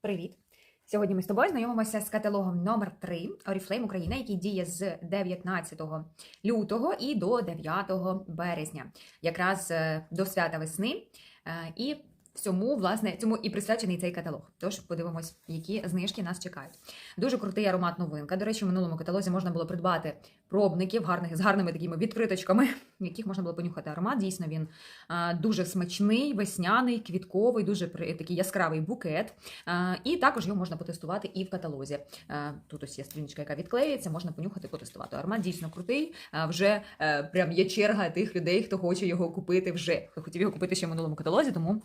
Привіт! Сьогодні ми з тобою знайомимося з каталогом номер 3 Oriflame Україна, який діє з 19 лютого і до 9 березня, якраз е, до свята весни. Е, І цьому, власне, цьому і присвячений цей каталог. Тож подивимось, які знижки нас чекають. Дуже крутий аромат новинка. До речі, в минулому каталозі можна було придбати пробників гарних з гарними такими відкриточками, яких можна було понюхати аромат. Дійсно, він а, дуже смачний, весняний, квітковий, дуже при- такий яскравий букет. А, І також його можна потестувати і в каталозі. А, Тут ось є стріночка, яка відклеюється, можна понюхати, потестувати. Аромат дійсно крутий. А, Вже е, прям є черга тих людей, хто хоче його купити вже. Хто хотів його купити ще в минулому каталозі, тому.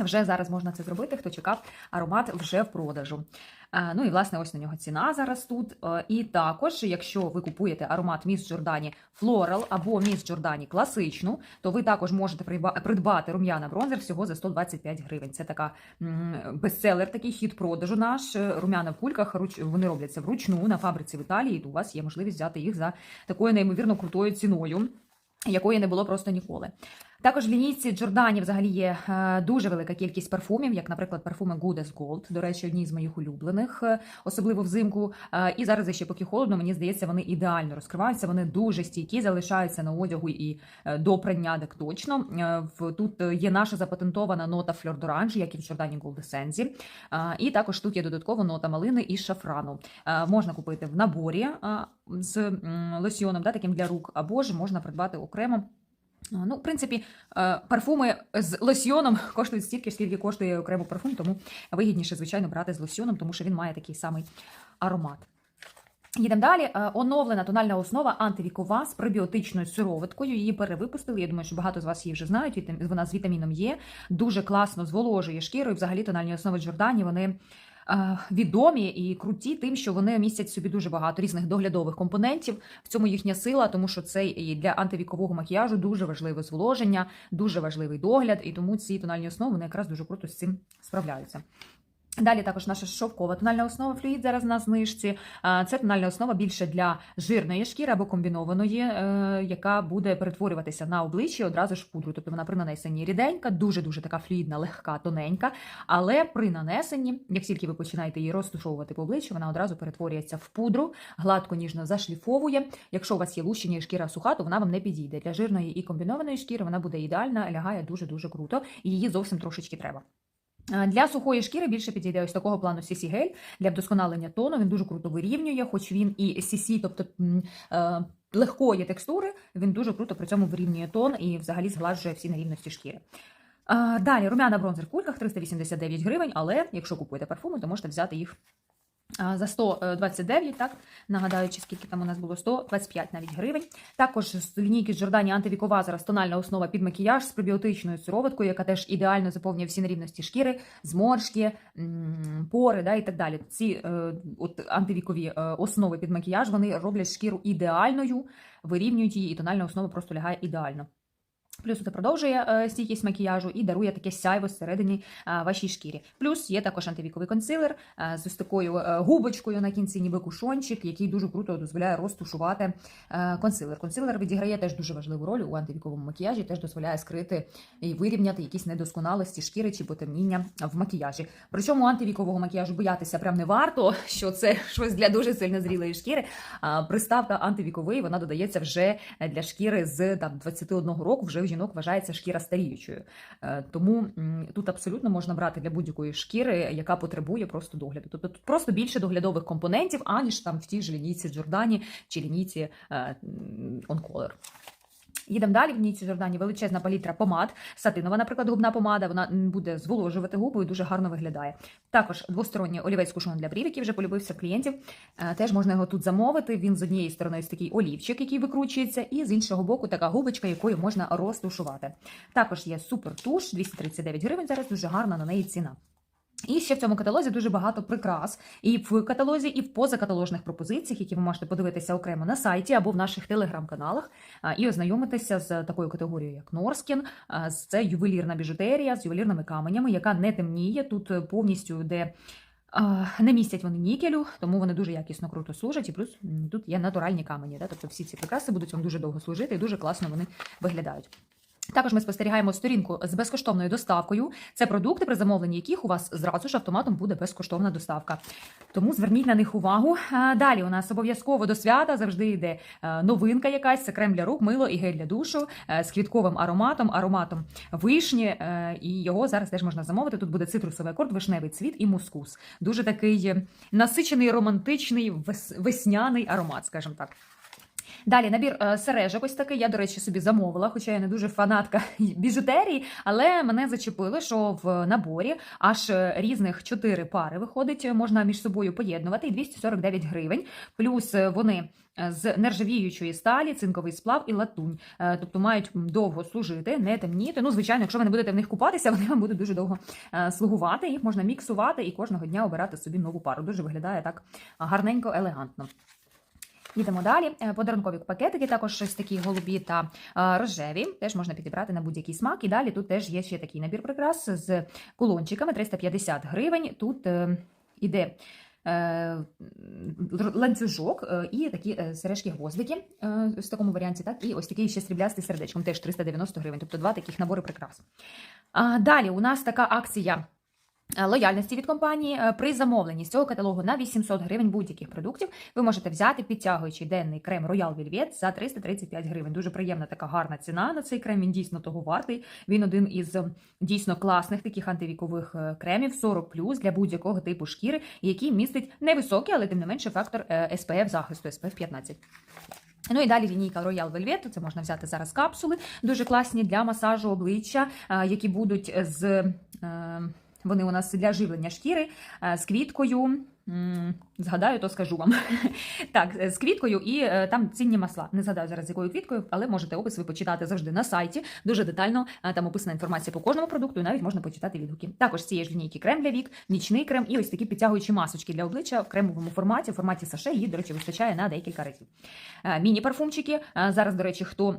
Вже зараз можна це зробити, хто чекав аромат вже в продажу. Е, Ну і власне ось на нього ціна зараз тут. Е, І також, якщо ви купуєте аромат Міс Джордані Floral або Міс Джордані класичну, то ви також можете придбати рум'яна бронзер всього за 125 гривень. Це така бестселер, такий хід продажу наш. Е, Рум'яна в кульках вони робляться вручну на фабриці в Італії. і У вас є можливість взяти їх за такою неймовірно крутою ціною, якої не було просто ніколи. Також в лінійці Джордані взагалі є е, дуже велика кількість парфумів, як, наприклад, парфуми Good as Gold, до речі, одні з моїх улюблених, е, особливо взимку. Е, І зараз ще поки холодно, мені здається, вони ідеально розкриваються. Вони дуже стійкі, залишаються на одягу і до прання так точно. Тут є наша запатентована нота d'Orange, як і в Джордані Gold І також тут є додатково нота малини і шафрану. Можна купити в наборі з лосьйоном, да, таким для рук, або ж можна придбати окремо. А, Ну, в принципі, е, парфуми з лосьйоном коштують стільки, скільки коштує окремо парфум, тому вигідніше, звичайно, брати з лосьйоном, тому що він має такий самий аромат. Їдемо далі. Е, Оновлена тональна основа антивікова з пребіотичною сироваткою. Її перевипустили. Я думаю, що багато з вас її вже знають. Вона з вітаміном Є. Дуже класно зволожує шкіру. І взагалі тональні основи Джордані вони е, відомі і круті тим, що вони містять собі дуже багато різних доглядових компонентів. В цьому їхня сила, тому що це і для антивікового макіяжу дуже важливе зволоження, дуже важливий догляд, і тому ці тональні основи вони якраз дуже круто з цим справляються. Далі також наша шовкова тональна основа флюїд зараз на знижці. Це тональна основа більше для жирної шкіри або комбінованої, е, яка буде перетворюватися на обличчя одразу ж пудру. Тобто вона при нанесенні ріденька, дуже-дуже така флюїдна, легка, тоненька. Але при нанесенні, як тільки ви починаєте її розтушовувати по обличчю, вона одразу перетворюється в пудру, гладко ніжно зашліфовує. Якщо у вас є лущення і шкіра суха, то вона вам не підійде. Для жирної і комбінованої шкіри вона буде ідеальна, лягає дуже-дуже круто, і її зовсім трошечки треба. Е, Для сухої шкіри більше підійде ось такого плану CC гель для вдосконалення тону. Він дуже круто вирівнює, хоч він і CC, тобто е, легкої текстури, він дуже круто при цьому вирівнює тон і взагалі згладжує всі нерівності шкіри. Е, Далі румяна бронзер в кульках 389 гривень, але якщо купуєте парфуми, то можете взяти їх за 129, так, нагадаючи, скільки там у нас було 125 навіть гривень. Також з лінійки Джордані антивікова зараз тональна основа під макіяж з пребіотичною сироваткою, яка теж ідеально заповнює всі нерівності шкіри, зморшки, пори да, і так далі. Ці е, от, антивікові е, основи під макіяж вони роблять шкіру ідеальною, вирівнюють її, і тональна основа просто лягає ідеально. Плюс це продовжує е, стійкість макіяжу і дарує таке сяйво всередині е, вашій шкірі. Плюс є також антивіковий консилер е, з ось такою губочкою на кінці, ніби кушончик, який дуже круто дозволяє розтушувати консилер. Консилер відіграє теж дуже важливу роль у антивіковому макіяжі, теж дозволяє скрити і вирівняти якісь недосконалості шкіри чи потемніння в макіяжі. Причому антивікового макіяжу боятися прям не варто, що це щось для дуже сильно зрілої шкіри. Приставка антивіковий вона додається вже для шкіри з там 21 року. Вже жінок вважається шкіра старіючою. Е, Тому тут абсолютно можна брати для будь-якої шкіри, яка потребує просто догляду. Тобто тут просто більше доглядових компонентів, аніж там в тій ж лінійці Джордані чи лінійці онколер. Їдемо далі в лінійці Жордані величезна палітра помад. Сатинова, наприклад, губна помада. Вона буде зволожувати губи і дуже гарно виглядає. Також двосторонній олівець кушон для брів, який вже полюбився в клієнтів. Е, Теж можна його тут замовити. Він з однієї сторони ось такий олівчик, який викручується, і з іншого боку така губочка, якою можна розтушувати. Також є супер туш, 239 гривень. Зараз дуже гарна на неї ціна. І ще в цьому каталозі дуже багато прикрас і в каталозі, і в позакаталожних пропозиціях, які ви можете подивитися окремо на сайті або в наших телеграм-каналах, і ознайомитися з такою категорією, як Норскін. Це ювелірна біжутерія з ювелірними каменями, яка не темніє. Тут повністю де не містять вони нікелю, тому вони дуже якісно круто служать. І плюс тут є натуральні камені. Тобто всі ці прикраси будуть вам дуже довго служити і дуже класно вони виглядають. Також ми спостерігаємо сторінку з безкоштовною доставкою. Це продукти, при замовленні яких у вас зразу ж автоматом буде безкоштовна доставка. Тому зверніть на них увагу. Далі у нас обов'язково до свята завжди йде е, новинка якась, це крем для рук, мило і гель для душу е, з квітковим ароматом, ароматом вишні. е, І його зараз теж можна замовити. Тут буде цитрусовий акорд, вишневий цвіт і мускус. Дуже такий насичений, романтичний, весняний аромат, скажімо так. Далі набір е, сережок ось такий. Я, до речі, собі замовила, хоча я не дуже фанатка біжутерії, але мене зачепили, що в наборі аж е, різних чотири пари виходить, можна між собою поєднувати, і 249 гривень. Плюс е, вони з нержавіючої сталі, цинковий сплав і латунь. Тобто мають довго служити, не темніти. Ну, звичайно, якщо ви не будете в них купатися, вони вам будуть дуже довго слугувати. Їх можна міксувати і кожного дня обирати собі нову пару. Дуже виглядає так гарненько, елегантно. Їдемо далі. Е, Подарункові пакетики, також щось такі голубі та е, рожеві. Теж можна підібрати на будь-який смак. І далі тут теж є ще такий набір прикрас з кулончиками 350 гривень. Тут е, іде. Ланцюжок і такі сережки-гвоздики в такому варіанті, так і ось такий ще сріблястий сердечком, теж 390 гривень, тобто два таких набори прикрас. Далі у нас така акція лояльності від компанії Е, при замовленні з цього каталогу на 800 гривень будь-яких продуктів ви можете взяти підтягуючий денний крем Royal Velvet за 335 гривень. Дуже приємна така гарна ціна на цей крем. Він дійсно того вартий. Він один із е, дійсно класних таких антивікових е, кремів 40 для будь-якого типу шкіри, який містить невисокий, але тим не менше фактор е, SPF захисту SPF 15. Ну і далі лінійка Royal Velvet, це можна взяти зараз капсули, дуже класні для масажу обличчя, е, які будуть з е, вони у нас для живлення шкіри е, з квіткою. Згадаю, то скажу вам. так, е, з квіткою і е, там цінні масла. Не згадаю зараз якою квіткою, але можете опис ви почитати завжди на сайті. Дуже детально там описана інформація по кожному продукту, і навіть можна почитати відгуки. Також з цієї ж лінійки крем для вік, нічний крем і ось такі підтягуючі масочки для обличчя в кремовому форматі, в форматі саше. Її, до речі, вистачає на декілька разів. Міні-парфумчики. Зараз, до речі, хто.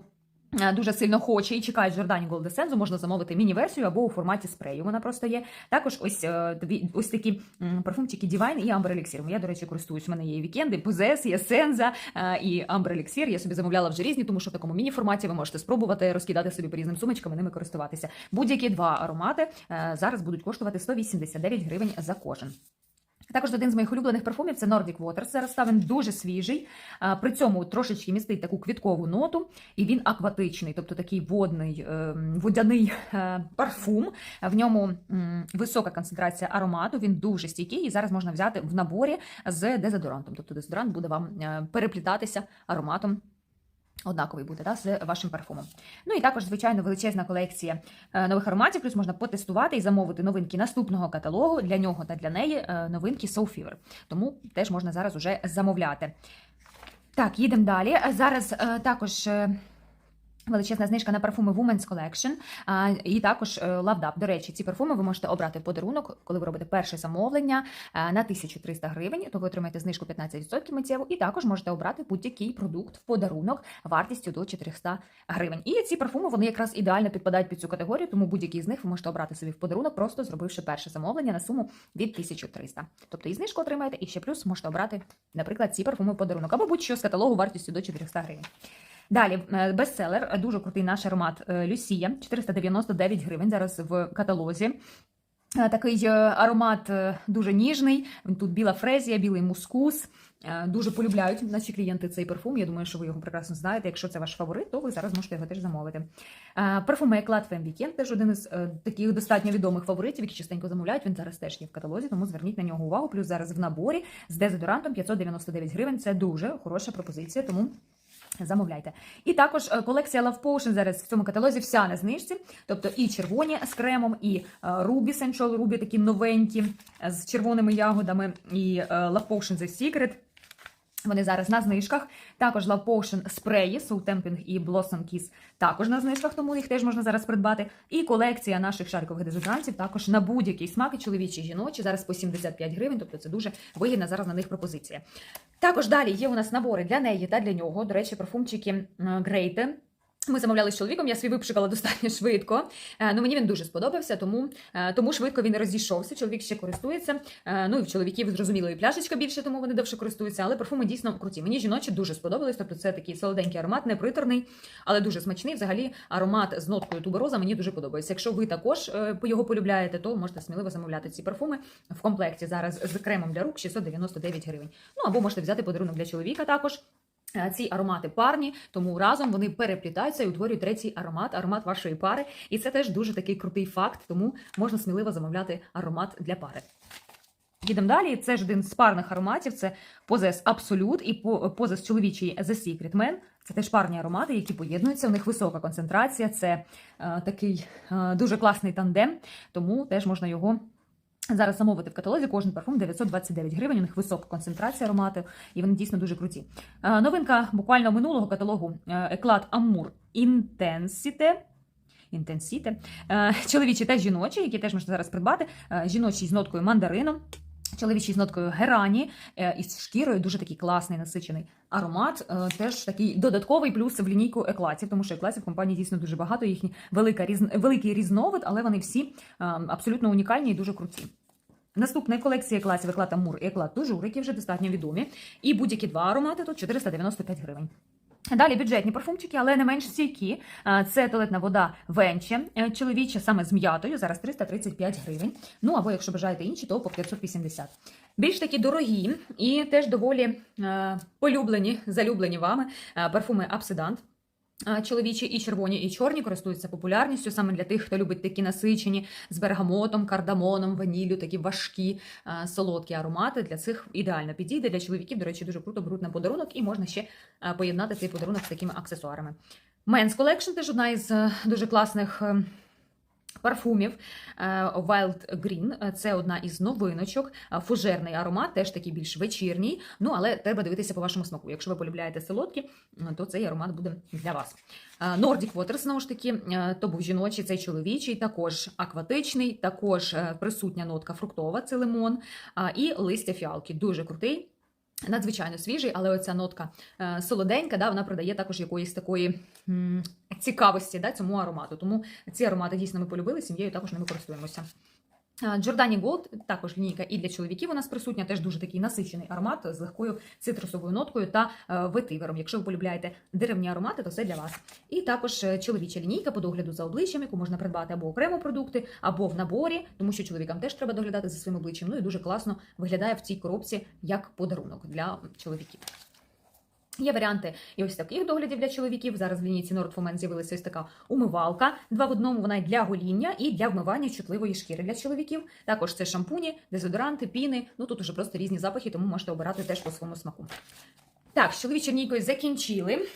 Е, Дуже сильно хоче і чекає Жордані Gold Essence, можна замовити міні-версію або у форматі спрею. Вона просто є. Також ось е, ось такі парфумчики Divine і Amber Elixir. Я, до речі, користуюсь. У мене є вікенди, Позес, є Сенза і Amber Elixir. Я собі замовляла вже різні, тому що в такому міні-форматі ви можете спробувати розкидати собі по різним сумочкам і ними користуватися. Будь-які два аромати е, зараз будуть коштувати 189 гривень за кожен. Також один з моїх улюблених парфумів це Nordic Waters. Зараз став він дуже свіжий. При цьому трошечки містить таку квіткову ноту, і він акватичний, тобто такий водний, е, водяний е, парфум. В ньому висока концентрація аромату, він дуже стійкий, і зараз можна взяти в наборі з дезодорантом. Тобто дезодорант буде вам е, переплітатися ароматом. Однаковий буде да, з вашим парфумом. Ну і також, звичайно, величезна колекція е, нових ароматів. Плюс можна потестувати і замовити новинки наступного каталогу для нього та для неї е, новинки Soul Fever. Тому теж можна зараз уже замовляти. Так, їдемо далі. Зараз е, також. Е, Величезна знижка на парфуми Women's Collection а, і також е, Love До речі, ці парфуми ви можете обрати в подарунок, коли ви робите перше замовлення е, на 1300 гривень, то ви отримаєте знижку 15% миттєву, і також можете обрати будь-який продукт в подарунок вартістю до 400 гривень. І ці парфуми вони якраз ідеально підпадають під цю категорію, тому будь-який з них ви можете обрати собі в подарунок, просто зробивши перше замовлення на суму від 1300. Тобто і знижку отримаєте, і ще плюс можете обрати, наприклад, ці парфуми в подарунок або будь-що з каталогу вартістю до 400 гривень. Далі е, бестселер, дуже крутий наш аромат е, Люсія, 499 гривень зараз в каталозі. Е, Такий аромат дуже ніжний. Тут біла фрезія, білий мускус. Дуже полюбляють наші клієнти цей парфум. Я думаю, що ви його прекрасно знаєте. Якщо це ваш фаворит, то ви зараз можете його теж замовити. Парфуми Femme Weekend теж один із таких достатньо відомих фаворитів, які частенько замовляють. Він зараз теж є в каталозі, тому зверніть на нього увагу. Плюс зараз в наборі з дезодорантом 599 гривень. Це дуже хороша пропозиція, тому. Замовляйте. І також е, колекція Love Potion зараз в цьому каталозі вся на знижці. Тобто і червоні з кремом, і е, Ruby Sensual Ruby такі новенькі е, з червоними ягодами, і Love Potion The Secret. Вони зараз на знижках. Також Love Potion спреї, Soul Temping і Blossom Kiss також на знижках, тому їх теж можна зараз придбати. І колекція наших шарикових дезодорантів також на будь-який смак, і чоловічі, і жіночі, зараз по 75 гривень, тобто це дуже вигідна зараз на них пропозиція. Також далі є у нас набори для неї та для нього. До речі, парфумчики Грейте. Ми замовляли з чоловіком, я свій випшикала достатньо швидко. Е, Ну мені він дуже сподобався, тому, е, тому швидко він розійшовся. Чоловік ще користується. Е, Ну і в чоловіків зрозуміло і пляшечка більше, тому вони довше користуються. Але парфуми дійсно круті. Мені жіночі дуже сподобались. Тобто це такий солоденький аромат, не приторний, але дуже смачний. Взагалі аромат з ноткою тубероза мені дуже подобається. Якщо ви також його полюбляєте, то можете сміливо замовляти ці парфуми в комплекті зараз з кремом для рук 699 гривень. Ну або можете взяти подарунок для чоловіка також. Е, Ці аромати парні, тому разом вони переплітаються і утворюють третій аромат, аромат вашої пари. І це теж дуже такий крутий факт, тому можна сміливо замовляти аромат для пари. Їдемо далі. Це ж один з парних ароматів. Це Poses Absolute і по- Poses чоловічий The Secret Man. Це теж парні аромати, які поєднуються. У них висока концентрація. Це е, такий е, дуже класний тандем, тому теж можна його Зараз замовити в каталозі кожен парфум 929 гривень. У них висока концентрація аромату, і вони дійсно дуже круті. Е, Новинка буквально минулого каталогу е, Еклад Амур Інтенсіте. Intensite. Е, Чоловічі та жіночі, які теж можна зараз придбати. Жіночі з ноткою мандарином. Чоловічий з ноткою герані е, і шкірою дуже такий класний насичений аромат. Е, Теж такий додатковий плюс в лінійку еклатів, тому що еклатів в компанії дійсно дуже багато. Їхні велика різ... великий різновид, але вони всі е, абсолютно унікальні і дуже круті. Наступна колекція класів еклат Амур і еклат Тужур, які вже достатньо відомі. І будь-які два аромати тут 495 гривень. Далі бюджетні парфумчики, але не менш стійкі. Це туалетна вода Венче, е, чоловіча саме з м'ятою, зараз 335 гривень. Ну або якщо бажаєте інші, то по 580. Більш такі дорогі і теж доволі е, полюблені, залюблені вами е, парфуми Абсидант. Чоловічі і червоні, і чорні користуються популярністю саме для тих, хто любить такі насичені з бергамотом, кардамоном, ваніллю, такі важкі солодкі аромати. Для цих ідеально підійде. Для чоловіків, до речі, дуже круто беруть на подарунок, і можна ще поєднати цей подарунок з такими аксесуарами. Men's Collection теж одна із е, дуже класних. Е, Парфумів е, Wild Green – це одна із новиночок. Е, Фужерний аромат, теж такий більш вечірній. Ну але треба дивитися по вашому смаку. Якщо ви полюбляєте солодкі, то цей аромат буде для вас. Е, Nordic Water, знову ж таки, е, то був жіночий, цей чоловічий, також акватичний, також е, присутня нотка фруктова, це лимон, і листя фіалки. Дуже крутий. Надзвичайно свіжий, але оця нотка е, солоденька, да, вона продає також якоїсь такої цікавості да, цьому аромату. Тому ці аромати дійсно ми полюбили, сім'єю також ними користуємося. Джордані Голд, також лінійка і для чоловіків у нас присутня, теж дуже такий насичений аромат з легкою цитрусовою ноткою та е, ветивером. Якщо ви полюбляєте деревні аромати, то це для вас. І також е, чоловіча лінійка по догляду за обличчям, яку можна придбати або окремо продукти, або в наборі, тому що чоловікам теж треба доглядати за своїм обличчям. Ну і дуже класно виглядає в цій коробці як подарунок для чоловіків. Є варіанти і ось таких доглядів для чоловіків. Зараз в лінійці for з'явилася ось така умивалка. Два в одному вона і для гоління і для вмивання чутливої шкіри для чоловіків. Також це шампуні, дезодоранти, піни. Ну тут уже просто різні запахи, тому можете обирати теж по своєму смаку. Так, з чоловічою нійкою закінчили.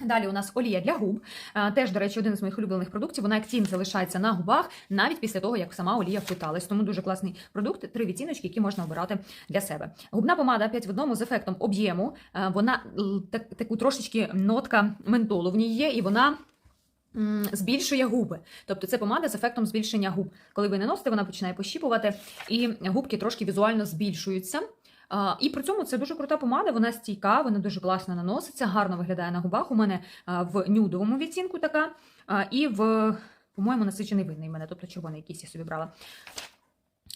Далі у нас олія для губ. Е, Теж, до речі, один з моїх улюблених продуктів. Вона як тінь залишається на губах навіть після того, як сама олія впиталась. Тому дуже класний продукт, три відтіночки, які можна обирати для себе. Губна помада 5 в одному з ефектом об'єму. Е, Вона так, таку трошечки нотка ментолу в ній є, і вона. Збільшує губи, тобто це помада з ефектом збільшення губ. Коли ви не носите, вона починає пощіпувати, і губки трошки візуально збільшуються. І при цьому це дуже крута помада, вона стійка, вона дуже класно наноситься, гарно виглядає на губах. У мене в нюдовому відтінку така, і в, по-моєму, насичений винний мене, тобто червоний якийсь я собі брала.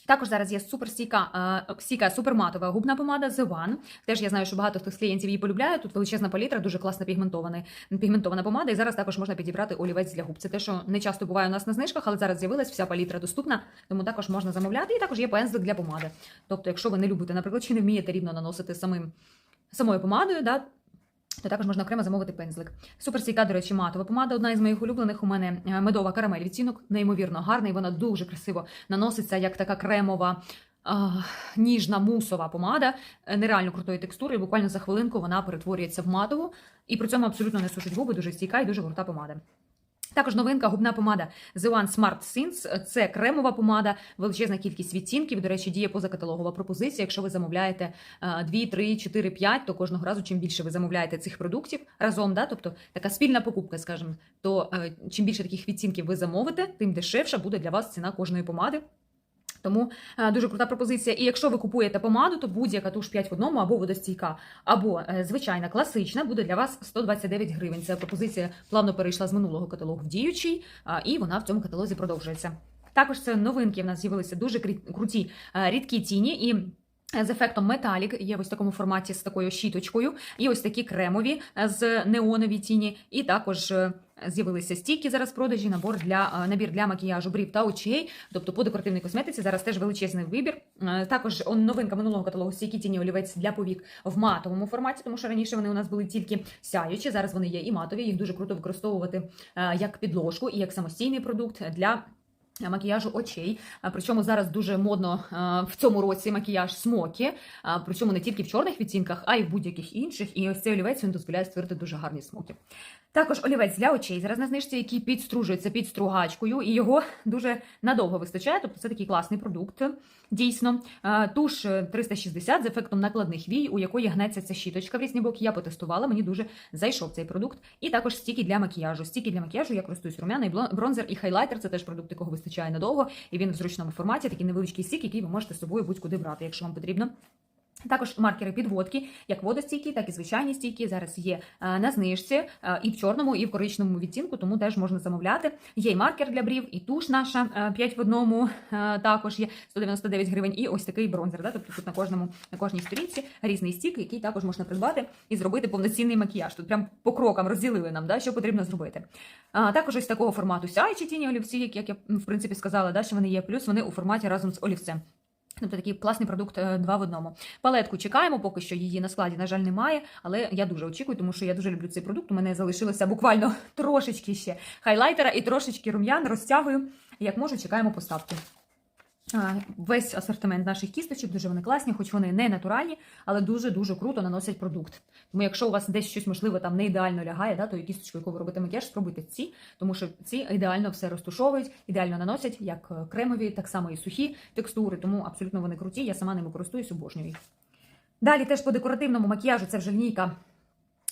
Також зараз є суперстійка а, стійка суперматова губна помада The One. Теж я знаю, що багато хто з клієнтів її полюбляє. Тут величезна палітра, дуже класна пігментована, пігментована помада. І зараз також можна підібрати олівець для губ. Це те, що не часто буває у нас на знижках, але зараз з'явилась вся палітра доступна, тому також можна замовляти. І також є пензлик для помади. Тобто, якщо ви не любите, наприклад, чи не вмієте рівно наносити самим самою помадою, да, то також можна окремо замовити пензлик. Суперстійка, до речі, матова помада. Одна із моїх улюблених. У мене е, медова карамель. Відцінок неймовірно гарний. Вона дуже красиво наноситься, як така кремова. Ніжна мусова помада е, нереально крутої текстури. Буквально за хвилинку вона перетворюється в матову, і при цьому абсолютно не сушить губи, дуже стійка і дуже крута помада. Також новинка губна помада The One Smart Synths. Це кремова помада, величезна кількість відтінків. До речі, діє позакаталогова пропозиція. Якщо ви замовляєте 2, 3, 4, 5, то кожного разу, чим більше ви замовляєте цих продуктів разом, да, тобто така спільна покупка, скажімо, то е, чим більше таких відтінків ви замовите, тим дешевша буде для вас ціна кожної помади. Тому е, дуже крута пропозиція. І якщо ви купуєте помаду, то будь-яка туш 5 в одному або водостійка, або е, звичайна класична буде для вас 129 гривень. Ця пропозиція плавно перейшла з минулого каталогу в діючий, і вона в цьому каталозі продовжується. Також це новинки. В нас з'явилися дуже круті е, рідкі тіні і. З ефектом металік є ось в такому форматі з такою щіточкою, і ось такі кремові з неонові тіні, і також з'явилися стійки зараз в продажі. Набор для е, набір для макіяжу брів та очей. Тобто по декоративній косметиці зараз теж величезний вибір. Е, Також новинка минулого каталогу стійкі тіні олівець для повік в матовому форматі, тому що раніше вони у нас були тільки сяючі. Зараз вони є і матові. Їх дуже круто використовувати е, як підложку і як самостійний продукт для. Макіяжу очей, причому зараз дуже модно в цьому році макіяж смокі, причому не тільки в чорних відтінках, а й в будь-яких інших. І ось цей олівець він дозволяє створити дуже гарні смокі. Також олівець для очей зараз на знижці, який підстружується під стругачкою, і його дуже надовго вистачає. Тобто це такий класний продукт. Дійсно, туш е, 360 з ефектом накладних вій, у якої гнеться ця щіточка в різні боки. Я потестувала, мені дуже зайшов цей продукт. І також стіки для макіяжу. Стіки для макіяжу я користуюсь румяний бронзер і хайлайтер. Це теж продукт, якого вистачає надовго. І він в зручному форматі, такий невеличкий стік, який ви можете з собою будь-куди брати, якщо вам потрібно. Також маркери підводки, як водостійкі, так і звичайні стійкі. Зараз є е, на знижці е, і в чорному, і в коричневому відтінку, тому теж можна замовляти. Є і маркер для брів, і туш наша е, 5 в одному е, також є 199 гривень, і ось такий бронзер. Да? Тобто тут на кожному на кожній сторінці різний стік, який також можна придбати і зробити повноцінний макіяж. Тут прям по крокам розділили нам, да, що потрібно зробити. Також ось такого формату сяючі тіні олівці, як я в принципі сказала, да, що вони є. Плюс вони у форматі разом з олівцем. Тобто такий класний продукт е, два в одному. Палетку чекаємо, поки що її на складі, на жаль, немає, але я дуже очікую, тому що я дуже люблю цей продукт. У мене залишилося буквально трошечки ще хайлайтера і трошечки рум'ян. Розтягую. Як можу, чекаємо поставки. Весь асортимент наших кісточок, дуже вони класні, хоч вони не натуральні, але дуже-дуже круто наносять продукт. Тому якщо у вас десь щось, можливо, там не ідеально лягає, да, то і кісточку, яку ви робите макіяж, спробуйте ці, тому що ці ідеально все розтушовують, ідеально наносять, як е, кремові, так само і сухі текстури, тому абсолютно вони круті. Я сама ними користуюсь, обожнюю їх. Далі теж по декоративному макіяжу це вже лінійка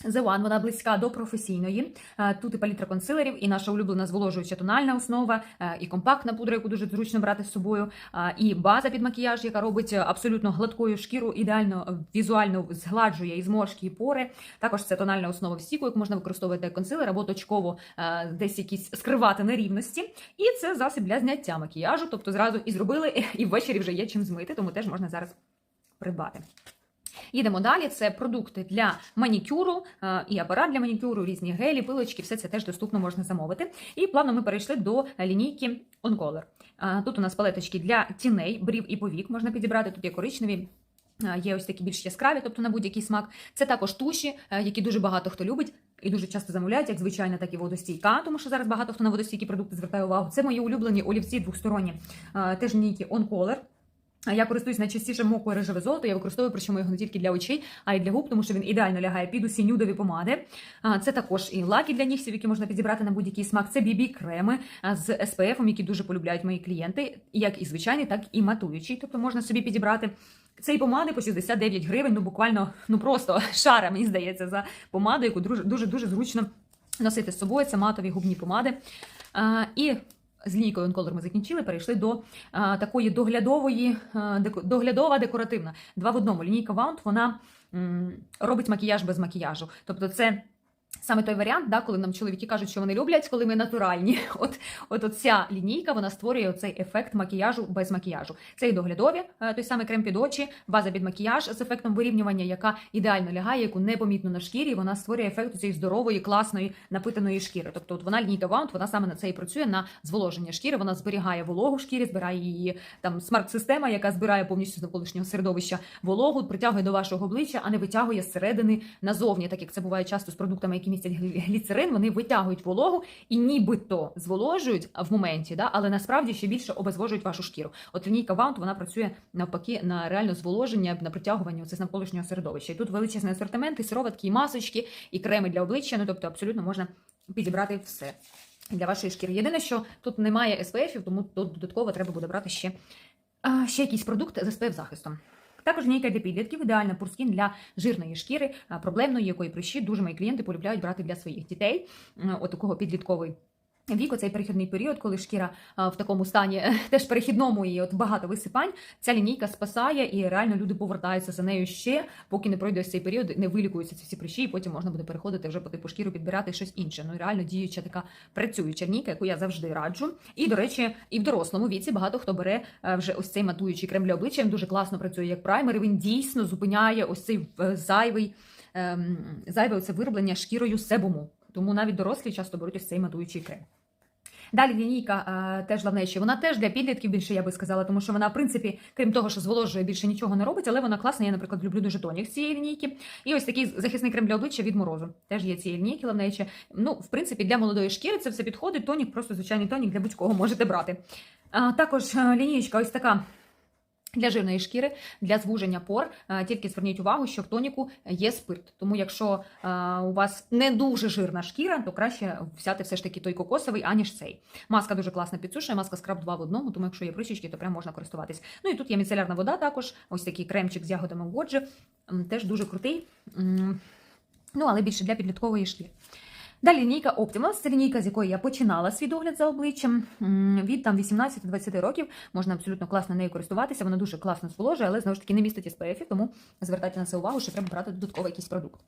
The One, вона близька до професійної. Е, Тут і палітра консилерів, і наша улюблена зволожуюча тональна основа, е, і компактна пудра, яку дуже зручно брати з собою, е, і база під макіяж, яка робить абсолютно гладкою шкіру, ідеально візуально згладжує і зморшки, і пори. Також це тональна основа в стіку, яку можна використовувати як консилер або точково десь якісь скривати нерівності. І це засіб для зняття макіяжу, тобто зразу і зробили, і ввечері вже є чим змити, тому теж можна зараз придбати. Їдемо далі. Це продукти для манікюру е, і апарат для манікюру, різні гелі, пилочки, все це теж доступно можна замовити. І плавно ми перейшли до лінійки OnColor. Е, Тут у нас палеточки для тіней, брів і повік можна підібрати. Тут є коричневі. е, Є ось такі більш яскраві, тобто на будь-який смак. Це також туші, е, які дуже багато хто любить і дуже часто замовляють, як звичайна, так і водостійка, тому що зараз багато хто на водостійкі продукти звертає увагу. Це мої улюблені олівці двосторонні, е, теж OnColor. А Я користуюсь найчастіше мокою рожеве золото. Я використовую причому його не тільки для очей, а й для губ, тому що він ідеально лягає під усі нюдові помади. Це також і лаки для нігтів, які можна підібрати на будь-який смак. Це бібі креми з SPF, які дуже полюбляють мої клієнти, як і звичайний, так і матуючий. Тобто можна собі підібрати. Цей помади по 69 гривень, ну буквально ну просто шара, мені здається, за помаду, яку дуже дуже дуже зручно носити з собою. Це матові губні помади. І з лінійкою Онколор ми закінчили, перейшли до а, такої доглядової, а, доглядова декоративна. Два в одному. Лінійка Ваунт вона м, робить макіяж без макіяжу. Тобто це саме той варіант, да, коли нам чоловіки кажуть, що вони люблять, коли ми натуральні. От, от, ця лінійка вона створює цей ефект макіяжу без макіяжу. Це і доглядові, е, той самий крем під очі, база під макіяж з ефектом вирівнювання, яка ідеально лягає, яку непомітно на шкірі. Вона створює ефект цієї здорової, класної, напитаної шкіри. Тобто, от вона лінійка Wound, вона саме на це і працює на зволоження шкіри. Вона зберігає вологу шкірі, збирає її там смарт-система, яка збирає повністю з навколишнього середовища вологу, притягує до вашого обличчя, а не витягує зсередини назовні, так як це буває часто з продуктами, які містять гліцерин. Вони витягують вологу і нібито зволожують в моменті, да, але насправді ще більше обезвожують вашу шкіру. От лінійка Wound, вона працює навпаки на реально зволоження, на притягування оце з навколишнього середовища. І тут величезний асортимент, і сироватки, і масочки, і креми для обличчя. Ну тобто абсолютно можна підібрати все. Для вашої шкіри. Єдине, що тут немає SPF, тому тут додатково треба буде брати ще, ще якийсь продукт з SPF захистом. Також лінійка для підлітків, ідеальна пурскін для жирної шкіри, проблемної, якої прищі дуже мої клієнти полюбляють брати для своїх дітей. Отакого От підлітковий віку, цей перехідний період, коли шкіра в такому стані е, теж перехідному і от багато висипань, ця лінійка спасає і реально люди повертаються за нею ще, поки не пройде цей період, не вилікуються ці всі прищі, і потім можна буде переходити вже по типу шкіру, підбирати щось інше. Ну і реально діюча така працююча лінійка, яку я завжди раджу. І до речі, і в дорослому віці багато хто бере е, вже ось цей матуючий крем для обличчя. Він дуже класно працює як праймер. Він дійсно зупиняє ось цей е, зайвий ем, зайве оце вироблення шкірою себуму. Тому навіть дорослі часто беруть ось цей матуючий крем. Далі лінійка е, теж лавнечі. Вона теж для підлітків більше, я би сказала, тому що вона, в принципі, крім того, що зволожує, більше нічого не робить, але вона класна. Я, наприклад, люблю дуже тонік цієї лінійки. І ось такий захисний крем для обличчя від морозу. Теж є цієї лінійки лавнечі. Ну, в принципі, для молодої шкіри це все підходить. Тонік, просто звичайний тонік для будь-кого можете брати. А, також е, лінієчка ось така. Для жирної шкіри, для звуження пор, Е, тільки зверніть увагу, що в тоніку є спирт. Тому, якщо е, у вас не дуже жирна шкіра, то краще взяти все ж таки той кокосовий, аніж цей. Маска дуже класно підсушує, маска скраб 2 в одному, тому якщо є прищички, то прям можна користуватись. Ну і тут є міцелярна вода також, ось такий кремчик з ягодами Годжі, теж дуже крутий. Ну, але більше для підліткової шкіри. Далі лінійка Optimus, це лінійка, з якої я починала свій догляд за обличчям. Від там 18-20 років можна абсолютно класно нею користуватися. Вона дуже класно зволожує, але знову ж таки не містить SPF, тому звертайте на це увагу, що треба брати додатковий якийсь продукт.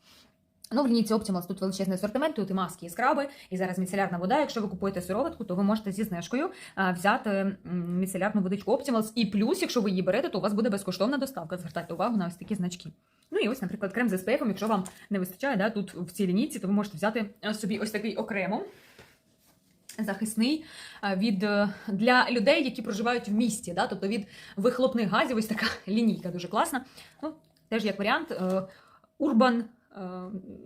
Ну, в лінійці Optimals тут величезний асортимент, тут і маски, і скраби, і зараз міцелярна вода. Якщо ви купуєте сироватку, то ви можете зі знижкою взяти міцелярну водичку Optimals. І плюс, якщо ви її берете, то у вас буде безкоштовна доставка. Звертайте увагу на ось такі значки. Ну і ось, наприклад, крем з SPF, якщо вам не вистачає да, тут в цій лінійці, то ви можете взяти е, собі ось такий окремо. Захисний е, від е, для людей, які проживають в місті, да, тобто від вихлопних газів, ось така лінійка дуже класна. Ну, теж як варіант, е, Urban е,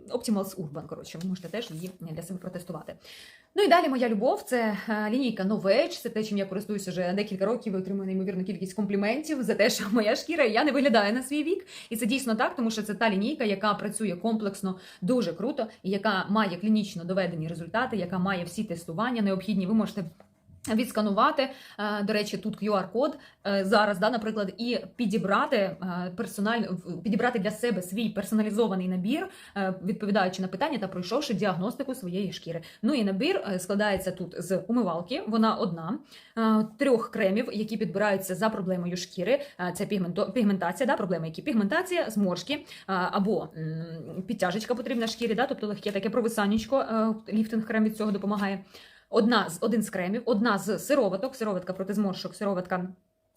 Optimals Urban, коротше, ви можете теж її для себе протестувати. Ну і далі моя любов це е, лінійка Novage, це те, чим я користуюся вже декілька років і отримую неймовірну кількість компліментів за те, що моя шкіра я не виглядаю на свій вік. І це дійсно так, тому що це та лінійка, яка працює комплексно дуже круто, і яка має клінічно доведені результати, яка має всі тестування необхідні. Ви можете. Відсканувати, е, до речі, тут QR-код е, зараз, да, наприклад, і підібрати е, персональ... підібрати для себе свій персоналізований набір, відповідаючи на питання та пройшовши діагностику своєї шкіри. Ну і набір складається тут з умивалки, вона одна, трьох кремів, які підбираються за проблемою шкіри. Це пігменто... пігментація, да, проблеми, які пігментація, зморшки або підтяжечка потрібна шкірі, да, тобто легке таке провисаннячко, е, ліфтинг крем від цього допомагає. Одна з один з кремів, одна з сироваток, сироватка проти зморшок, сироватка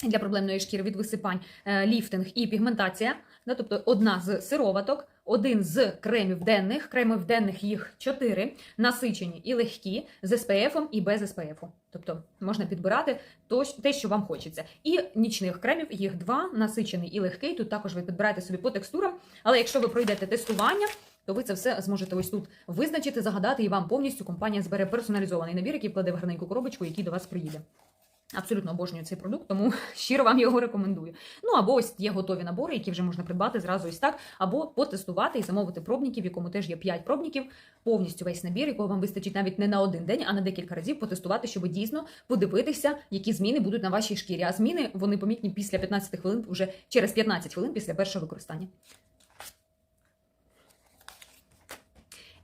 для проблемної шкіри від висипань, е, ліфтинг і пігментація. Да, тобто одна з сироваток, один з кремів денних, кремів денних їх чотири, насичені і легкі, з SPF і без SPF. Тобто можна підбирати то, те, що вам хочеться. І нічних кремів їх два, насичений і легкий. Тут також ви підбираєте собі по текстурам. Але якщо ви пройдете тестування, то ви це все зможете ось тут визначити, загадати, і вам повністю компанія збере персоналізований набір, який вкладе в гарненьку коробочку, який до вас приїде. Абсолютно обожнюю цей продукт, тому щиро вам його рекомендую. Ну або ось є готові набори, які вже можна придбати зразу ось так, або потестувати і замовити пробників, в якому теж є 5 пробників, повністю весь набір, якого вам вистачить навіть не на один день, а на декілька разів потестувати, щоб дійсно подивитися, які зміни будуть на вашій шкірі. А зміни вони помітні після 15 хвилин, вже через 15 хвилин після першого використання.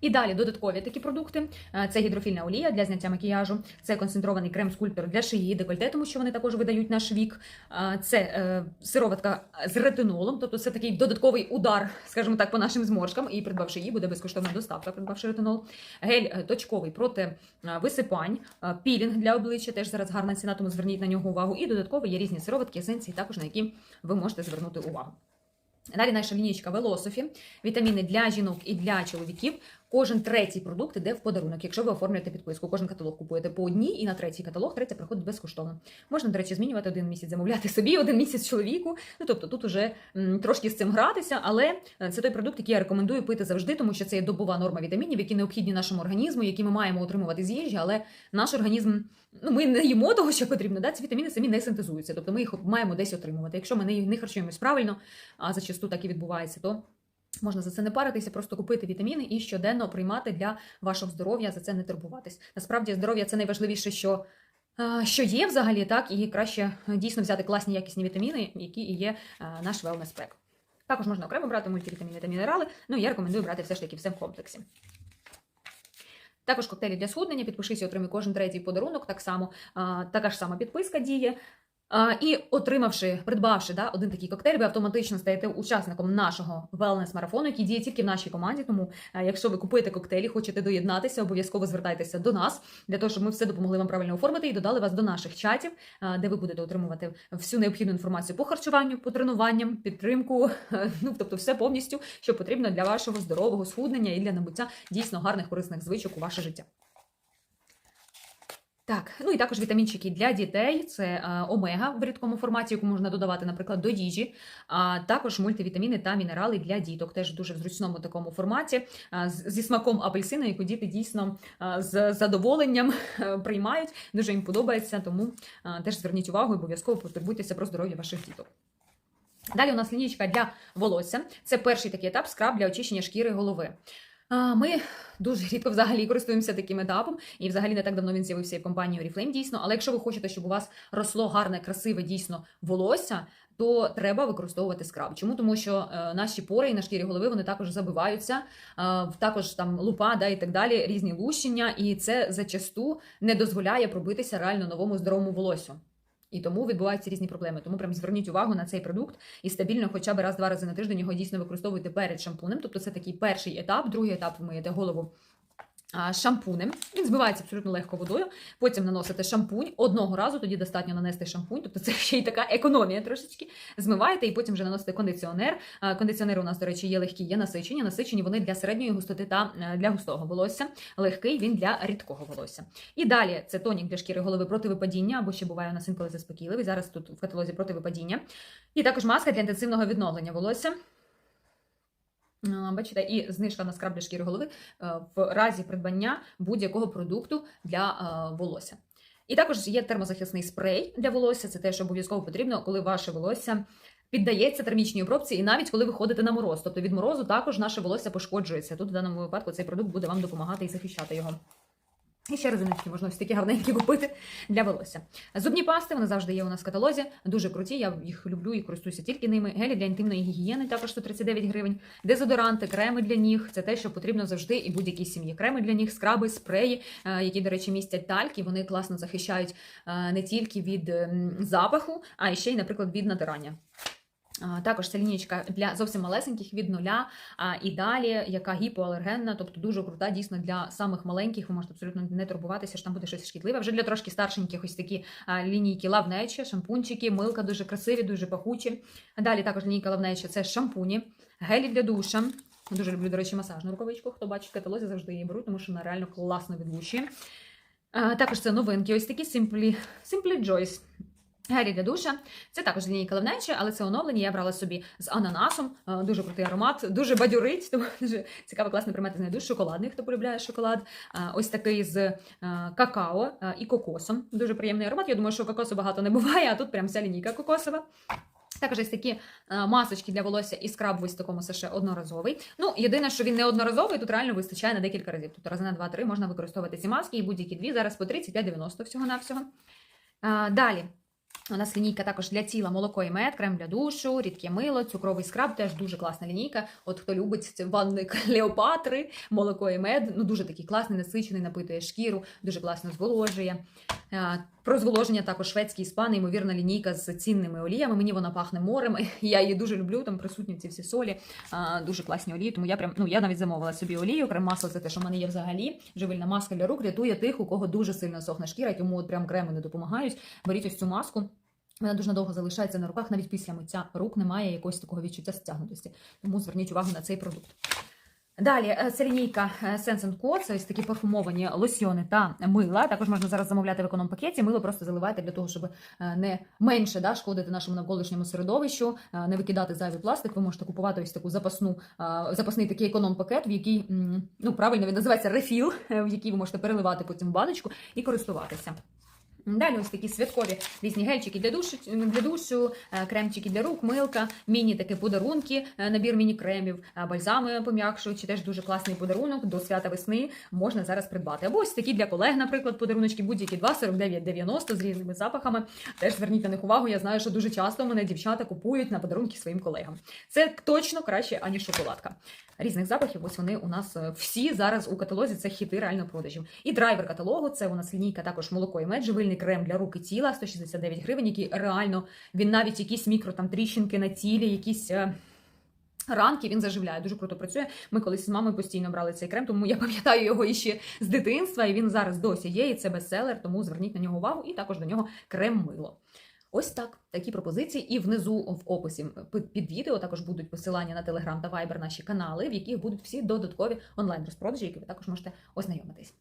І далі додаткові такі продукти. Е, Це гідрофільна олія для зняття макіяжу, це концентрований крем-скульптор для шиї декольте, тому що вони також видають наш вік. Е, Це е, сироватка з ретинолом, тобто це такий додатковий удар, скажімо так, по нашим зморшкам. І придбавши її, буде безкоштовна доставка, придбавши ретинол. Гель точковий проти висипань, пілінг для обличчя, теж зараз гарна ціна, тому зверніть на нього увагу. І додатково є різні сироватки, есенції, також на які ви можете звернути увагу. Далі наша лінійка Велософі, вітаміни для жінок і для чоловіків. Кожен третій продукт іде в подарунок, якщо ви оформлюєте підписку. Кожен каталог купуєте по одній, і на третій каталог третя приходить безкоштовно. Можна, до речі, змінювати один місяць, замовляти собі, один місяць чоловіку. Ну тобто тут уже трошки з цим гратися, але е, це той продукт, який я рекомендую пити завжди, тому що це є добова норма вітамінів, які необхідні нашому організму, які ми маємо отримувати з їжі, але наш організм. Ну, ми не їмо того, що потрібно. Да? Ці вітаміни самі не синтезуються, тобто ми їх маємо десь отримувати. Якщо ми не харчуємось правильно, а зачасту так і відбувається, то Можна за це не паритися, просто купити вітаміни і щоденно приймати для вашого здоров'я, за це не турбуватись. Насправді, здоров'я це найважливіше, що, що є взагалі, так, і краще е, дійсно взяти класні якісні вітаміни, які і є е, наш wellness pack. Також можна окремо брати мультивітаміни та мінерали, ну я рекомендую брати все ж таки все в комплексі. Також коктейлі для схуднення. Підпишися, отримай кожен третій подарунок. Так само така ж сама підписка діє. І отримавши, придбавши да, один такий коктейль, ви автоматично стаєте учасником нашого велнес-марафону, який діє тільки в нашій команді. Тому, якщо ви купуєте коктейлі, хочете доєднатися, обов'язково звертайтеся до нас для того, щоб ми все допомогли вам правильно оформити і додали вас до наших чатів, де ви будете отримувати всю необхідну інформацію по харчуванню, по тренуванням, підтримку, ну тобто все повністю, що потрібно для вашого здорового схуднення і для набуття дійсно гарних корисних звичок у ваше життя. Так, ну і також вітамінчики для дітей це омега в рідкому форматі, яку можна додавати, наприклад, до їжі. А також мультивітаміни та мінерали для діток, теж дуже в зручному такому форматі, зі смаком апельсина, яку діти дійсно з задоволенням е, приймають. Дуже їм подобається, тому теж зверніть увагу і обов'язково потурбуйтеся про здоров'я ваших діток. Далі у нас лінійка для волосся. Це перший такий етап скраб для очищення шкіри голови. Ми дуже рідко взагалі користуємося таким етапом, і взагалі не так давно він з'явився і в компанії Oriflame, дійсно. Але якщо ви хочете, щоб у вас росло гарне, красиве дійсно волосся, то треба використовувати скраб. Чому? Тому що е, наші пори і на шкірі голови вони також забиваються, е, також там лупа да, і так далі, різні лущення, і це зачасту не дозволяє пробитися реально новому здоровому волосю. І тому відбуваються різні проблеми. Тому прям зверніть увагу на цей продукт і стабільно, хоча б раз-два рази на тиждень його дійсно використовуйте перед шампунем. Тобто це такий перший етап, другий етап ви миєте голову. Шампунем, він збивається абсолютно легко водою. Потім наносите шампунь одного разу, тоді достатньо нанести шампунь, тобто це ще й така економія трошечки. Змиваєте і потім вже наносите кондиціонер. Кондиціонери у нас, до речі, є легкі, є насичені. Насичені вони для середньої густоти та е, для густого волосся. Легкий він для рідкого волосся. І далі це тонік для шкіри голови проти випадіння, або ще буває у нас інколи заспокійливий. Зараз тут в каталозі проти випадіння. І також маска для інтенсивного відновлення волосся. А, Бачите, і знижка на скраб для шкіри голови е, в разі придбання будь-якого продукту для е, волосся. І також є термозахисний спрей для волосся. Це те, що обов'язково потрібно, коли ваше волосся піддається термічній обробці, і навіть коли ви ходите на мороз. Тобто від морозу також наше волосся пошкоджується. Тут в даному випадку цей продукт буде вам допомагати і захищати його. І ще резиночки можна ось такі гарненькі купити для волосся. Зубні пасти вони завжди є у нас в каталозі. Дуже круті. Я їх люблю і користуюся тільки ними. Гелі для інтимної гігієни також 139 гривень. Дезодоранти, креми для ніг. Це те, що потрібно завжди і будь-якій сім'ї. Креми для ніг, скраби, спреї, е, які, до речі, містять тальк, і вони класно захищають е, не тільки від запаху, а ще й, наприклад, від натирання. Також це лінійка для зовсім малесеньких від нуля і далі, яка гіпоалергенна, тобто дуже крута, дійсно для самих маленьких. Ви можете абсолютно не турбуватися, що там буде щось шкідливе. Вже для трошки старшеньких ось такі лінійки лавнечі, шампунчики, милка дуже красиві, дуже пахучі. Далі також лінійка лавнечі це шампуні, гелі для душа. Дуже люблю, до речі, масажну рукавичку. Хто бачить каталозі, завжди її беруть, тому що вона реально класно відлучує. Також це новинки, ось такі Simply, Simply Joyce. Гелі для душа. Це також лінійка лавнечі, але це оновлення. Я брала собі з ананасом. Е, Дуже крутий аромат, дуже бадьорить, тому дуже цікаво, класно приймати знайду. Шоколадний, хто полюбляє шоколад. Е, Ось такий з е, какао і кокосом. Дуже приємний аромат. Я думаю, що кокосу багато не буває, а тут прям вся лінійка кокосова. Також ось такі масочки для волосся і скраб ось в такому саше одноразовий. Ну, єдине, що він не одноразовий, тут реально вистачає на декілька разів. Тут рази на 2-3 можна використовувати ці маски і будь-які дві зараз по 35,90 всього-навсього. Далі. У нас лінійка також для тіла молоко і мед, крем для душу, рідке мило, цукровий скраб, теж дуже класна лінійка. От хто любить це ванни Клеопатри, молоко і мед, ну дуже такий класний, насичений, напитує шкіру, дуже класно зволожує. Про зволоження також шведський спан, ймовірна лінійка з цінними оліями. Мені вона пахне морем. Я її дуже люблю. Там присутні ці всі солі, дуже класні олії. Тому я прям ну я навіть замовила собі олію. Крем масло це те, що в мене є взагалі. Живильна маска для рук рятує тих, у кого дуже сильно сохне шкіра, тому от прям креми не допомагають. Беріть ось цю маску. Вона дуже надовго залишається на руках, навіть після миття рук немає якогось такого відчуття стягнутості. Тому зверніть увагу на цей продукт. Далі е, це лінійка е, Sense Co. Це ось такі парфумовані лосьйони та мила. Також можна зараз замовляти в економ пакеті. Мило просто заливайте для того, щоб е, не менше да, шкодити нашому навколишньому середовищу, не викидати зайвий пластик. Ви можете купувати ось таку запасну запасний такий економ пакет, в який ну правильно він називається рефіл, в який ви можете переливати потім баночку і користуватися. Далі ось такі святкові різні гельчики для душу, для душу, е, кремчики для рук, милка, міні такі подарунки, е, набір міні-кремів, е, бальзами пом'якшуючи, теж дуже класний подарунок до свята весни можна зараз придбати. Або ось такі для колег, наприклад, подаруночки, будь-які 2,49,90 з різними запахами. Теж зверніть на них увагу. Я знаю, що дуже часто мене дівчата купують на подарунки своїм колегам. Це точно краще, аніж шоколадка. Різних запахів, ось вони у нас всі зараз у каталозі. Це хіти реально продажів. І драйвер каталогу це у нас лінійка також молоко і мед, крем для рук і тіла 169 гривень, який реально він навіть якісь мікро там тріщинки на тілі, якісь. е, Ранки він заживляє, дуже круто працює. Ми колись з мамою постійно брали цей крем, тому я пам'ятаю його іще з дитинства, і він зараз досі є. І це бестселер, тому зверніть на нього увагу, і також до нього крем-мило. Ось так, такі пропозиції. І внизу в описі під- відео також будуть посилання на Telegram та Viber наші канали, в яких будуть всі додаткові онлайн розпродажі, які ви також можете ознайомитись.